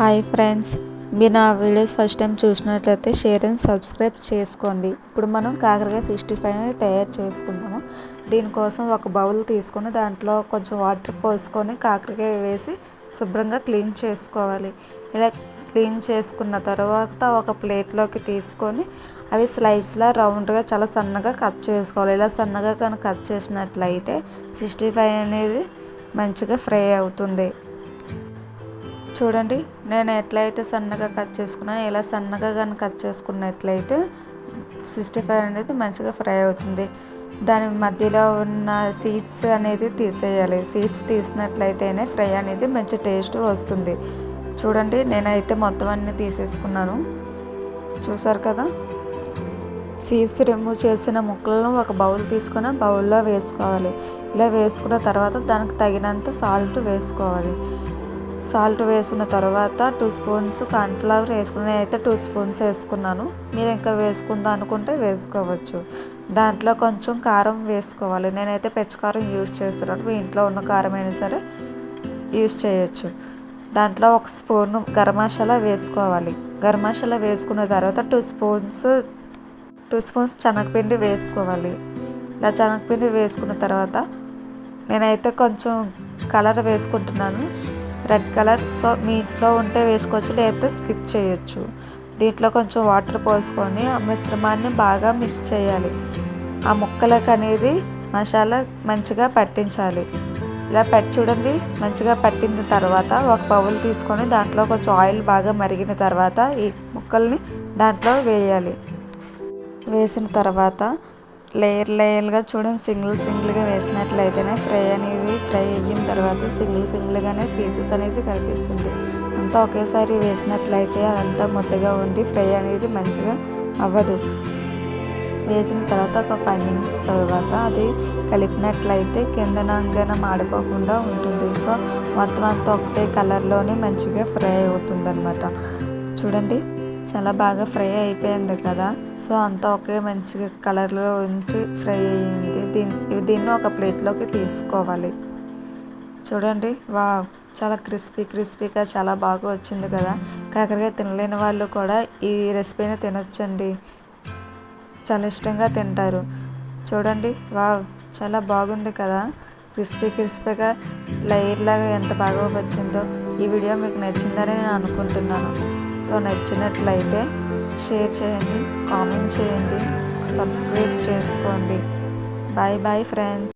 Hi friends. మీరు నా videos first time చూసినట్లయితే షేర్ అండ్ సబ్స్క్రైబ్ చేసుకోండి. ఇప్పుడు మనం కాకరకాయ సిక్స్టీ ఫైవ్ తయారు చేసుకుందాము. దీనికోసం ఒక బౌల్ తీసుకొని దాంట్లో కొంచెం వాటర్ పోసుకొని కాకరకాయ వేసి శుభ్రంగా క్లీన్ చేసుకోవాలి. ఇలా క్లీన్ చేసుకున్న తర్వాత ఒక ప్లేట్లోకి తీసుకొని అవి స్లైస్లా రౌండ్గా చాలా సన్నగా కట్ చేసుకోవాలి. ఇలా సన్నగా కనుక కట్ చేసినట్లయితే సిక్స్టీ ఫైవ్ అనేది మంచిగా ఫ్రై అవుతుంది. చూడండి. నేను ఎట్లయితే సన్నగా కట్ చేసుకున్నానో ఇలా సన్నగా కానీ కట్ చేసుకున్నట్లయితే సిక్స్టీ ఫైవ్ అనేది మంచిగా ఫ్రై అవుతుంది. దాని మధ్యలో ఉన్న సీడ్స్ అనేది తీసేయాలి. సీడ్స్ తీసినట్లయితేనే ఫ్రై అనేది మంచి టేస్ట్ వస్తుంది. చూడండి నేనైతే మొత్తం అన్నీ తీసేసుకున్నాను. చూసారు కదా? సీడ్స్ రిమూవ్ చేసిన ముక్కలను ఒక బౌల్ తీసుకొని బౌల్లో వేసుకోవాలి. ఇలా వేసుకున్న తర్వాత దానికి తగినంత సాల్ట్ వేసుకోవాలి. సాల్ట్ వేసుకున్న తర్వాత టూ స్పూన్స్ కార్న్ఫ్లవర్ వేసుకుని అయితే టూ స్పూన్స్ వేసుకున్నాను. మీరు ఇంకా వేసుకుందా అనుకుంటే వేసుకోవచ్చు. దాంట్లో కొంచెం కారం వేసుకోవాలి. నేనైతే పెచ్చకారం యూజ్ చేస్తున్నాను. మీ ఇంట్లో ఉన్న కారం అయినా సరే యూజ్ చేయొచ్చు. దాంట్లో ఒక స్పూన్ గరం మసాలా వేసుకోవాలి. గరం మసాలా వేసుకున్న తర్వాత టూ స్పూన్స్ టూ స్పూన్స్ శనగపిండి వేసుకోవాలి. ఇలా శనగపిండి వేసుకున్న తర్వాత నేనైతే కొంచెం కలర్ వేసుకుంటున్నాను. రెడ్ కలర్ సో మీ ఇంట్లో ఉంటే వేసుకోవచ్చు లేకపోతే స్కిప్ చేయొచ్చు. దీంట్లో కొంచెం వాటర్ పోసుకొని ఆ మిశ్రమాన్ని బాగా మిక్స్ చేయాలి. ఆ ముక్కలకు అనేది మసాలా మంచిగా పట్టించాలి. ఇలా పెట్టి చూడండి మంచిగా పట్టిన తర్వాత ఒక బౌల్ తీసుకొని దాంట్లో కొంచెం ఆయిల్ బాగా మరిగిన తర్వాత ఈ ముక్కల్ని దాంట్లో వేయాలి. వేసిన తర్వాత లేయర్ లేయర్గా చూడండి సింగిల్ సింగిల్గా వేసినట్లయితేనే ఫ్రై అనేది ఫ్రై అయిన తర్వాత సింగిల్ సింగిల్గానే పీసెస్ అనేది కనిపిస్తుంది. అంతా ఒకేసారి వేసినట్లయితే అదంతా ముద్దగా ఉండి ఫ్రై అనేది మంచిగా అవ్వదు. వేసిన తర్వాత ఒక ఫైవ్ మినిట్స్ తర్వాత అది కలిపినట్లయితే కింద నంగన మాడిపోకుండా ఉంటుంది. సో మొత్తం అంతా ఒకటే కలర్లోనే మంచిగా ఫ్రై అవుతుంది అనమాట చూడండి. చాలా బాగా ఫ్రై అయిపోయింది కదా. సో అంతా ఒకే మంచిగా కలర్లో ఉంచి ఫ్రై అయ్యింది. దీన్ని దీన్ని ఒక ప్లేట్లోకి తీసుకోవాలి. చూడండి వా చాలా క్రిస్పీ క్రిస్పీగా చాలా బాగా వచ్చింది కదా. కాకరకాయ తినలేని వాళ్ళు కూడా ఈ రెసిపీని తినొచ్చండి. చాలా ఇష్టంగా తింటారు. చూడండి వా చాలా బాగుంది కదా. క్రిస్పీ క్రిస్పీగా లైర్ లాగా ఎంత బాగా వచ్చిందో ఈ వీడియో మీకు నచ్చిందని నేను అనుకుంటున్నాను. సో నచ్చినట్లయితే షేర్ చేయండి కామెంట్ చేయండి సబ్స్క్రైబ్ చేసుకోండి. Bye bye friends.